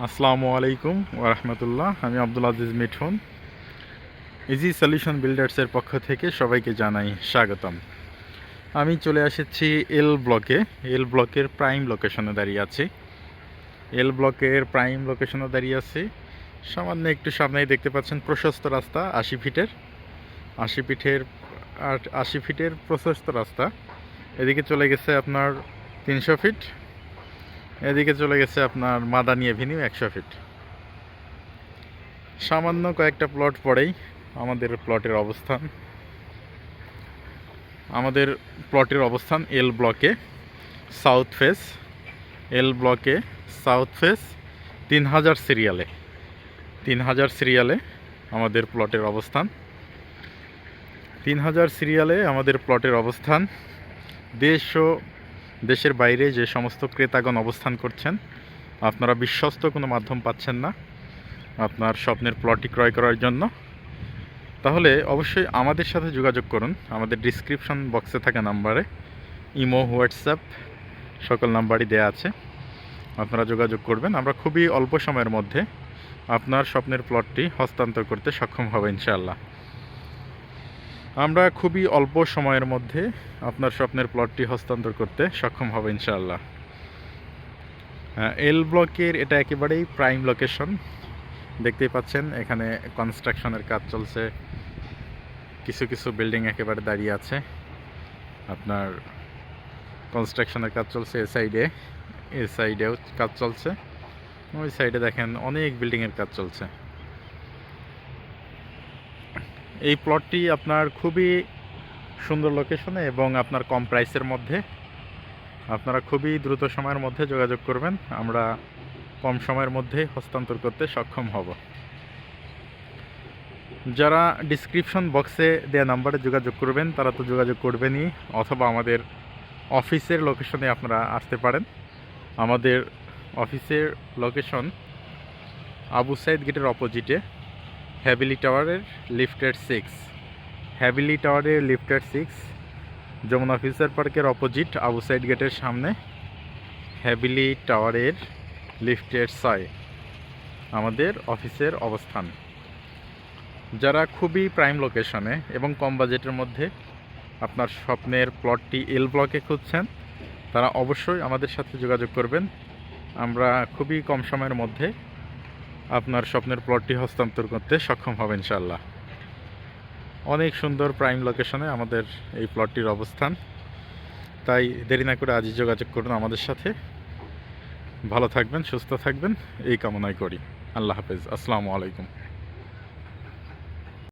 আসসালামু আলাইকুম ওরহমতুল্লাহ আমি আব্দুল আজিজ মিঠুন। ইজি সলিউশন বিল্ডার্সের পক্ষ থেকে সবাইকে জানাই স্বাগতম। আমি চলে এসেছি এল ব্লকে এল ব্লকের প্রাইম লোকেশনে দাঁড়িয়ে আছি। এল ব্লকের প্রাইম লোকেশনে দাঁড়িয়ে আছি। সামান্য একটু সামনেই দেখতে পাচ্ছেন প্রশস্ত রাস্তা, আশি ফিটের। আশি ফিটের আশি ফিটের প্রশস্ত রাস্তা। এদিকে চলে গেছে আপনার তিনশো ফিট। এদিকে চলে গেছে আপনার মাদানি এভিনিউ একশো ফিট। সামান্য কয়েকটা প্লট পরেই আমাদের প্লটের অবস্থান। আমাদের প্লটের অবস্থান এল ব্লকে সাউথ ফেস এল ব্লকে সাউথ ফেস তিন হাজার সিরিয়ালে। তিন হাজার সিরিয়ালে আমাদের প্লটের অবস্থান। তিন হাজার সিরিয়ালে আমাদের প্লটের অবস্থান। ও দেশের বাইরে যে সমস্ত ক্রেতাগণ অবস্থান করছেন, আপনারা বিশ্বস্ত কোনো মাধ্যম পাচ্ছেন না আপনার স্বপ্নের প্লটটি ক্রয় করার জন্য। তাহলে অবশ্যই আমাদের সাথে যোগাযোগ করুন। আমাদের ডিসক্রিপশন বক্সে থাকা নাম্বারে ইমো, হোয়াটসঅ্যাপ সকল নাম্বারই দেয়া আছে। আপনারা যোগাযোগ করবেন। আমরা খুবই অল্প সময়ের মধ্যে আপনার স্বপ্নের প্লটটি হস্তান্তর করতে সক্ষম হবে ইনশাআল্লাহ। আমরা খুবই অল্প সময়ের মধ্যে আপনার স্বপ্নের প্লটটি হস্তান্তর করতে সক্ষম হব ইনশাআল্লাহ। এল ব্লকের এটা একেবারেই প্রাইম লোকেশন দেখতেই পাচ্ছেন, এখানে কনস্ট্রাকশনের কাজ চলছে। কিছু কিছু বিল্ডিং একেবারে দাঁড়িয়ে আছে। আপনার কনস্ট্রাকশনের কাজ চলছে এ সাইডে এ সাইডেও কাজ চলছে। ওই সাইডে দেখেন অনেক বিল্ডিংয়ের কাজ চলছে। এই প্লটটি আপনার খুবই সুন্দর লোকেশনে এবং আপনার কম প্রাইসের মধ্যে। আপনারা খুবই দ্রুত সময়ের মধ্যে যোগাযোগ করবেন। আমরা কম সময়ের মধ্যে হস্তান্তর করতে সক্ষম হব। যারা ডিসক্রিপশন বক্সে দেয়া নাম্বারে যোগাযোগ করবেন, তারা তো যোগাযোগ করবেনই, অথবা আমাদের অফিসের লোকেশনে আপনারা আসতে পারেন। আমাদের অফিসের লোকেশন আবু সাইদ গেটের অপোজিটে হ্যাবিলি টাওয়ারের লিফটেড সিক্স হ্যাবিলি টাওয়ারের লিফটেড সিক্স যমুনা ফিউচার পার্কের অপোজিট আবু সাইড গেটের সামনে। হ্যাবিলি টাওয়ারের লিফটেড ছয় আমাদের অফিসের অবস্থান। যারা খুবই প্রাইম লোকেশনে এবং কম বাজেটের মধ্যে আপনার স্বপ্নের প্লটটি এল ব্লকে খুঁজছেন, তারা অবশ্যই আমাদের সাথে যোগাযোগ করবেন। আমরা খুবই কম সময়ের মধ্যে আপনার স্বপ্নের প্লটটি হস্তান্তর করতে সক্ষম হবে ইনশাল্লাহ অনেক সুন্দর প্রাইম লোকেশনে আমাদের এই প্লটটির অবস্থান। তাই দেরি না করে আজই যোগাযোগ করুন আমাদের সাথে। ভালো থাকবেন, সুস্থ থাকবেন, এই কামনাই করি। আল্লাহ হাফেজ। আসসালামু আলাইকুম।